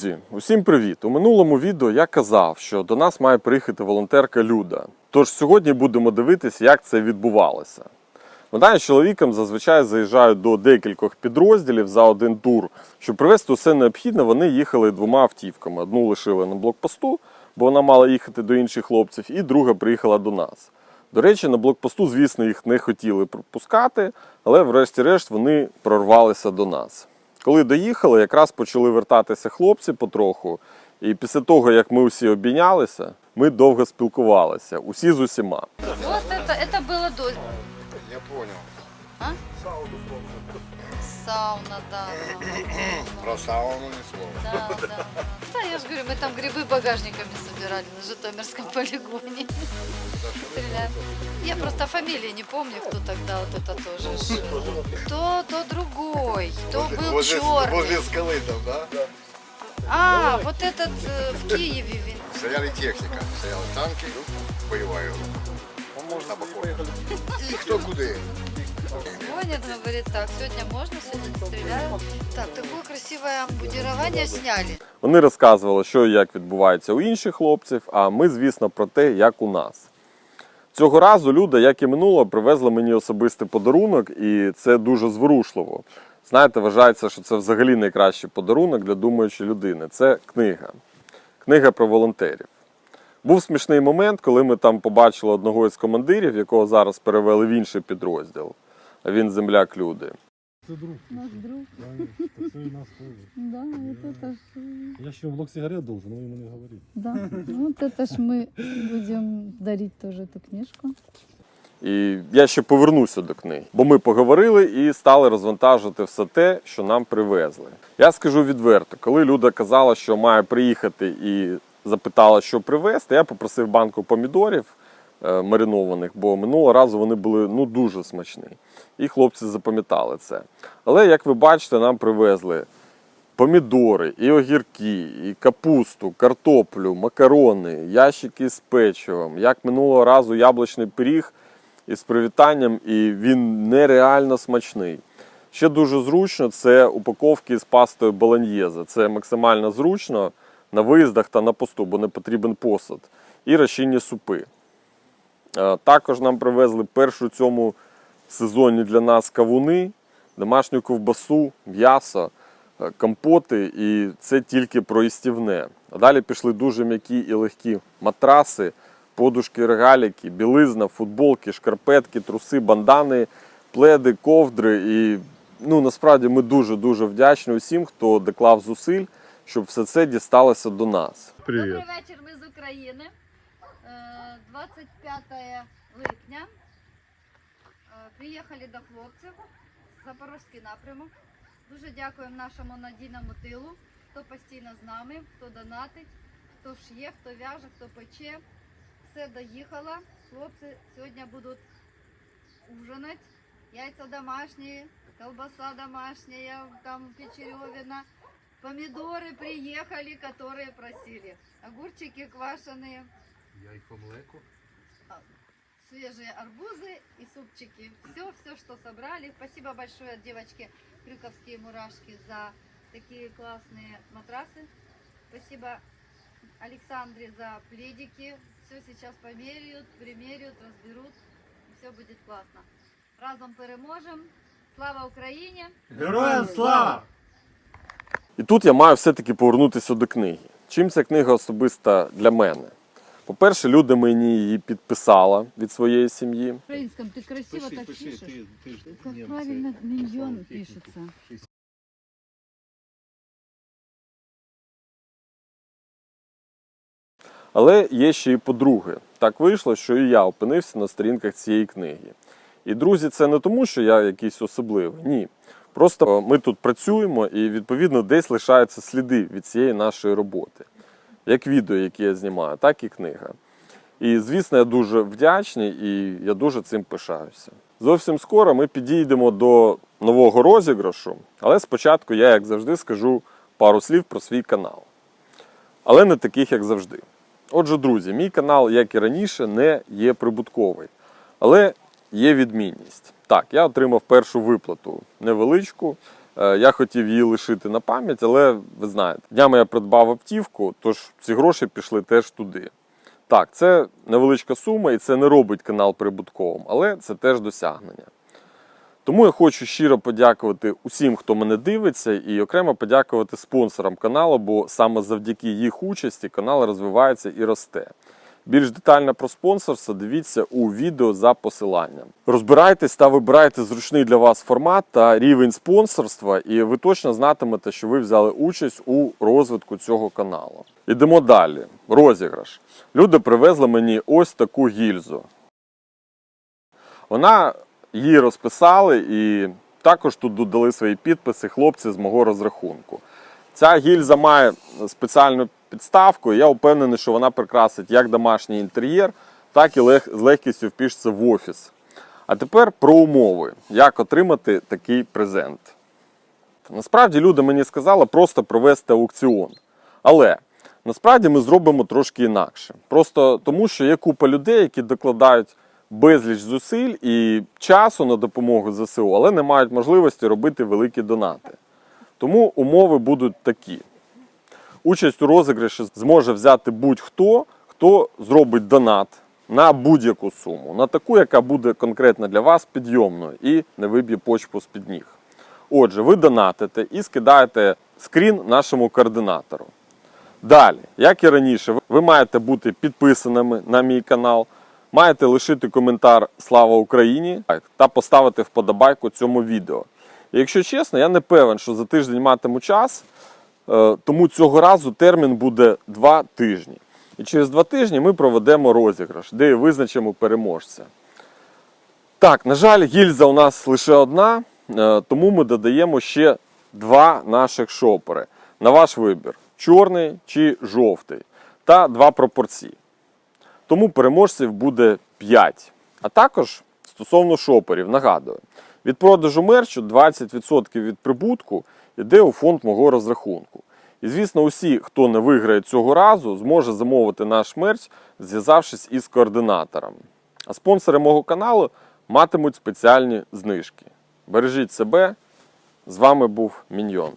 Друзі, усім привіт! У минулому відео я казав, що до нас має приїхати волонтерка Люда. Тож сьогодні будемо дивитися, як це відбувалося. Вона з чоловіком зазвичай заїжджають до декількох підрозділів за один тур. Щоб привезти усе необхідне, вони їхали двома автівками. Одну лишили на блокпосту, бо вона мала їхати до інших хлопців, і друга приїхала до нас. До речі, на блокпосту, звісно, їх не хотіли пропускати, але врешті-решт вони прорвалися до нас. Коли доїхали, якраз почали вертатися хлопці потроху. І після того, як ми усі обійнялися, ми довго спілкувалися, усі з усіма. Вот это, это было до... Я понял. А? Сауна, да. Про сауну ни слова. Да, да, да. Да, я Же говорю, мы там грибы багажниками собирали на Житомирском полигоне. Стреляем. Я просто фамилии не помню, кто тогда вот это тоже. ж. То, то другой, то был возле, черный. возле скалы там, да? А, вот этот э, в Киеве. Стояли техника, стояли танки, боевая Можно И кто куда. Звонит, говорит, так, сегодня можно, сегодня стреляем. Так, такое красивое амбудирование сняли. Вони розказували, що і як відбувається у інших хлопців, а ми, звісно, про те, як у нас. Цього разу Люда, як і минуло, привезла мені особистий подарунок, і це дуже зворушливо. Знаєте, вважається, що це взагалі найкращий подарунок для думаючої людини. Це книга. Книга про волонтерів. Був смішний момент, коли ми там побачили одного із командирів, якого зараз перевели в інший підрозділ А він земляк люди. Це друг. Наш друг, Конечно, так це і нас теж. да, вот это ж, Я ще блок сигарет должен, ви йому не говоріть. да, вот это ж мы будем дарить тоже эту книжку. І я ще повернуся до книги, бо ми поговорили і стали розвантажити все те, що нам привезли. Я скажу відверто, коли Люда казала, що має приїхати і запитала, що привезти, я попросив банку помідорів е, маринованих, бо минулого разу вони були ну дуже смачні. І хлопці запам'ятали це. Але як ви бачите, нам привезли помідори, і огірки, і капусту, картоплю, макарони, ящики з печивом. Як минулого разу яблучний пиріг із привітанням, і він нереально смачний. Ще дуже зручно це упаковки з пастою болоньєзе. Це максимально зручно на виїздах та на посту, бо не потрібен посуд. І розчинні супи. Е, Також нам привезли першу цьому сезоні для нас кавуни, домашню ковбасу, м'ясо, е, компоти, і це тільки про їстівне. А далі пішли дуже м'які і легкі матраси, подушки, регаліки, білизна, футболки, шкарпетки, труси, бандани, пледи, ковдри. І ну, насправді ми дуже-дуже вдячні усім, хто доклав зусиль, щоб все це дісталося до нас. Добрий вечір, ми з України. Е, 25 липня. Е, Приїхали до хлопців. Запорозький напрямок. Дуже дякуємо нашому надійному тилу, хто постійно з нами, хто донатить, хто шє, хто в'яже, хто пече. Все доїхало. Хлопці сьогодні будуть ужинати. Яйця домашні, колбаса домашняя, там печеревина. Помидоры приехали, которые просили. Огурчики квашеные, Яйко млеко. свежие арбузы и супчики. Все, все, что собрали. Спасибо большое, девочки, крюковские мурашки, за такие классные матрасы. Спасибо Александре за пледики. Все сейчас померяют, примеряют, разберут. Все будет классно. Разом переможем. Слава Україні! Героям слава! І тут я маю все-таки повернутися до книги. Чим ця книга особиста для мене? По-перше, люди мені її підписала від своєї сім'ї. Украинском ты красиво так пишешь. Как правильно миньон пишется. Але є ще і по-друге. Так вийшло, що і я опинився на сторінках цієї книги. І друзі, це не тому, що я якийсь особливий. Ні. Просто ми тут працюємо і відповідно десь лишаються сліди від цієї нашої роботи. Як відео, яке я знімаю, так і книга. І звісно, я дуже вдячний і я дуже цим пишаюся. Зовсім скоро ми підійдемо до нового розіграшу, але спочатку я, як завжди, скажу пару слів про свій канал. Але не таких, як завжди. Отже, друзі, мій канал, як і раніше, не є прибутковий, але є відмінність. Так, я отримав першу виплату невеличку Я хотів її лишити на пам'ять, але ви знаєте, днями я придбав автівку, тож ці гроші пішли теж туди. Так, це невеличка сума і це не робить канал прибутковим, але це теж досягнення. Тому я хочу щиро подякувати усім, хто мене дивиться, і окремо подякувати спонсорам каналу, бо саме завдяки їх участі канал розвивається і росте. Більш детально про спонсорство дивіться у відео за посиланням. Розбирайтесь та вибирайте зручний для вас формат та рівень спонсорства, і ви точно знатимете, що ви взяли участь у розвитку цього каналу. Ідемо далі. Розіграш. Люди привезли мені ось таку гільзу. Вона її розписали і також тут додали свої підписи хлопці з мого розрахунку. Ця гільза має спеціальну підставку, і я впевнений, що вона прикрасить як домашній інтер'єр, так і лег- з легкістю впишеться в офіс. А тепер про умови, як отримати такий презент. Насправді люди мені сказали просто провести аукціон. Але насправді ми зробимо трошки інакше. Просто тому, що є купа людей, які докладають безліч зусиль і часу на допомогу ЗСУ, але не мають можливості робити великі донати. Тому умови будуть такі. Участь у розіграші зможе взяти будь-хто, хто зробить донат на будь-яку суму, на таку, яка буде конкретно для вас підйомною і не виб'є почву з-під ніг. Отже, ви донатите і скидаєте скрін нашому координатору. Далі, як і раніше, ви маєте бути підписаними на мій канал, маєте лишити коментар Слава Україні та поставити вподобайку цьому відео. І якщо чесно, я не певен, що за тиждень матиму час, тому цього разу термін буде 2 тижні. І через 2 тижні ми проведемо розіграш, де визначимо переможця. Так, на жаль, гільза у нас лише одна, е, тому ми додаємо ще два наших шопери. На ваш вибір: чорний чи жовтий, та два пропорції. Тому переможців буде 5. А також стосовно шоперів, нагадую, від продажу мерчу 20% від прибутку йде у фонд мого розрахунку. І звісно, усі, хто не виграє цього разу, зможе замовити наш мерч, зв'язавшись із координатором. А спонсори мого каналу матимуть спеціальні знижки. Бережіть себе. З вами був Міньйон.